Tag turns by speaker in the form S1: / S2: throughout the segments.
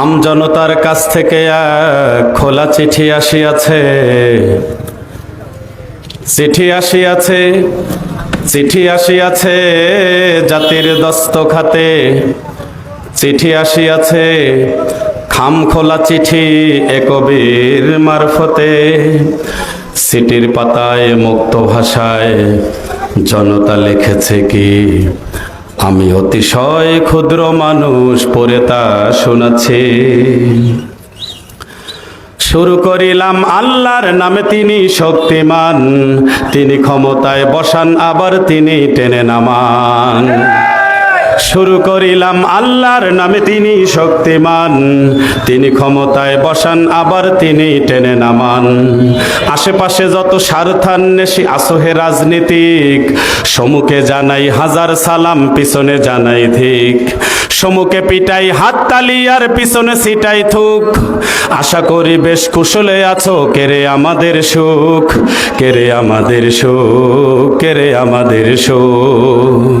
S1: আমজনতার কাছ থেকে খোলা চিঠি আসিয়াছে। চিঠি আসিয়াছে চিঠি আসিয়াছে জাতির দস্তখাতে। চিঠি আসিয়াছে, খাম খোলা চিঠি এ কবির মারফতে। সিটির পাতায় মুক্ত ভাষায় জনতা লিখেছে কি? আমি অতিশয় ক্ষুদ্র মানুষ, পরে তা শোনাচ্ছি। শুরু করিলাম আল্লাহর নামে তিনি শক্তিমান, তিনি ক্ষমতায় বসান, আবার তিনি টেনে নামান। শুরু করিলাম আল্লাহর নামে তিনি শক্তিমান। তিনি ক্ষমতায় বসান, আবার তিনি টেনে নামান। আশেপাশে যত স্বার্থান্বেষী আসহে রাজনীতিক, সমুখে জানাই হাজার সালাম, পিছনে জানাই ধিক। সমুখে পিটাই হাততালি আর পিছনে সিটাই থুক। আশা করি বেশ কুশলে আছো কেরে আমাদের সুখ? কেরে আমাদের সুখ? কেরে আমাদের সুখ?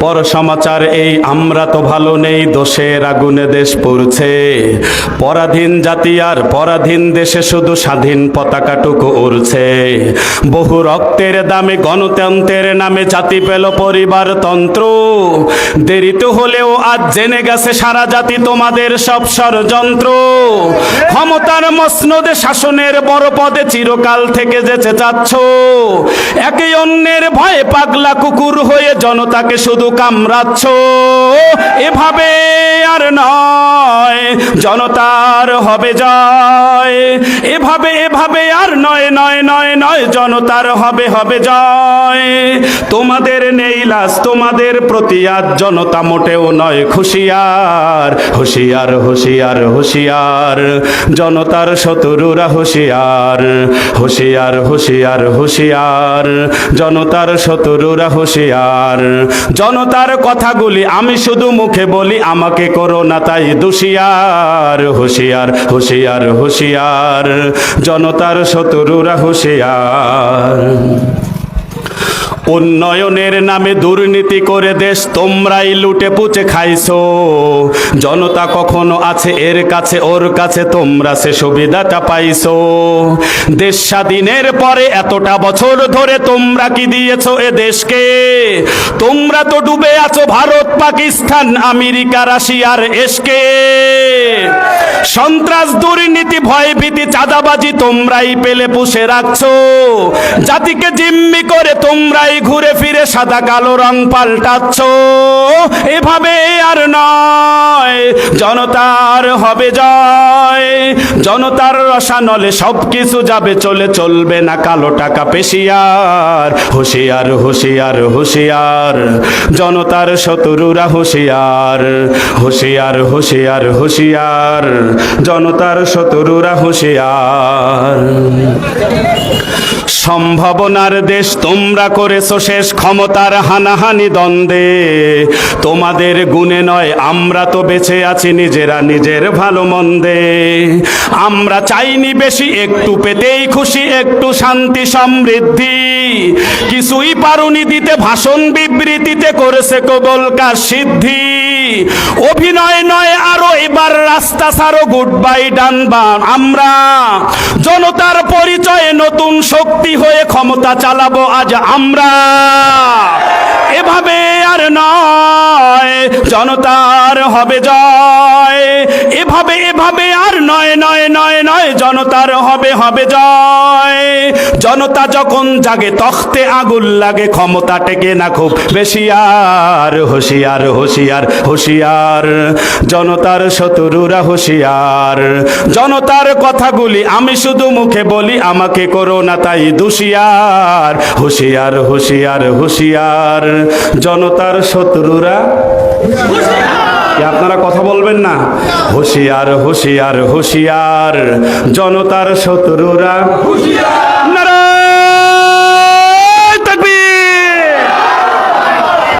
S1: পর সমাচার এই, আমরা তো ভালো নেই, দোষের আগুনে দেশ পড়ছে। পরাধীন জাতি আর পরাধীন দেশে শুধু স্বাধীন পতাকাটুকু উড়ছে। বহু রক্তের দামে গণতন্ত্রের নামে জাতি পেল পরিবার তন্ত্র। দেরিতে হলেও আজ জেনে গেছে সারা জাতি তোমাদের সব ষড়যন্ত্র। ক্ষমতার মসনদে শাসনের বড় পদে চিরকাল থেকে যেতে চাচ্ছ। একে অন্যের ভয়ে পাগলা কুকুর হয়ে জনতাকে শুধু কামড়াচ্ছ এভাবে আর নয় জনতার হবে জয়। এভাবে এভাবে আর নয় নয় নয় নয়, জনতার হবে হবে জয়। তোমাদের নেই লাজ তোমাদের প্রতি আজ জনতা মোটেও নয় খুশিয়ার হুশিয়ার হুশিয়ার হুশিয়ার। জনতার শত্রুরা হুশিয়ার। হুশিয়ার হুশিয়ার হুশিয়ার। জনতার শত্রুরা হুশিয়ার। জনতার কথাগুলি আমি শুধু মুখে বলি, আমাকে করো না তাই দুশিয়ার হুশিয়ার হুশিয়ার হুশিয়ার। জনতার শত্রুরা হুশিয়ার। উন্নয়নের নামে দুর্নীতি করে দেশ, তোমরাই লুটে পুচে খাইছো। জনতা কখনো আছে এর কাছে, ওর কাছে তোমরা সে সুবিধাটা পাইছো। দেশ স্বাধীনের পরে এতটা বছর ধরে তোমরা কি দিয়েছ এ দেশকে? তোমরা তো ডুবে আছো ভারত, পাকিস্তান, আমেরিকা রাশিয়ার এসকে সন্ত্রাস, দুর্নীতি ভয় ভীতি চাঁদাবাজি তোমরাই পেলে পুষে রাখছো। জাতিকে জিম্মি করে তোমরাই ঘুরে ফিরে সাদা কালো রং পাল্টাচ্ছ। এভাবে আর নয়, জনতার হবে জয়। জনতার রসানলে সব কিছু যাবে, চলে চলবে না কালো টাকা পেশিয়ার। হুশিয়ার হুশিয়ার হুশিয়ার। জনতার শত্রুরা হুশিয়ার। হুশিয়ার হুশিয়ার হুশিয়ার। জনতার শত্রুরা হুশিয়ার। সম্ভাবনার দেশ তোমরা করেছ শেষ ক্ষমতার হানাহানি দ্বন্দ্বে। তোমাদের গুণে নয়, আমরা তো বেঁচে আছি নিজেরা নিজের ভালো মন্দে। আমরা চাইনি বেশি, একটু পেতেই খুশি, একটু শান্তি সমৃদ্ধি। কিছুই পারুনি দিতে, ভাষণ বিবৃতিতে করেছে কবল কার সিদ্ধি। অভিনয় নয়, আরও এবার রাস্তা ছাড়ো গুড বাই ডানবান আমরা জনতার পরিচয়ে নতুন শক্তি হয়ে ক্ষমতা চালাবো আজ আমরা। এভাবে আর নয়, জনতার হবে জয়। জনতার হবে হবে জয়। জনতা যখন জাগে, তখতে আগুন লাগে। ক্ষমতা টেকে না খুব বেশি আর হুশিয়ার হুশিয়ার হুশিয়ার। জনতার শত্রুরা হুশিয়ার। জনতার কথাগুলি আমি শুধু মুখে বলি, আমাকে করো না তাই দুশিয়ার। হুশিয়ার হুশিয়ার হুশিয়ার। জনতার শত্রুরা কি আপনারা কথা বলবেন না? হুঁশিয়ার হুঁশিয়ার হুঁশিয়ার জনতার শত্রুরা।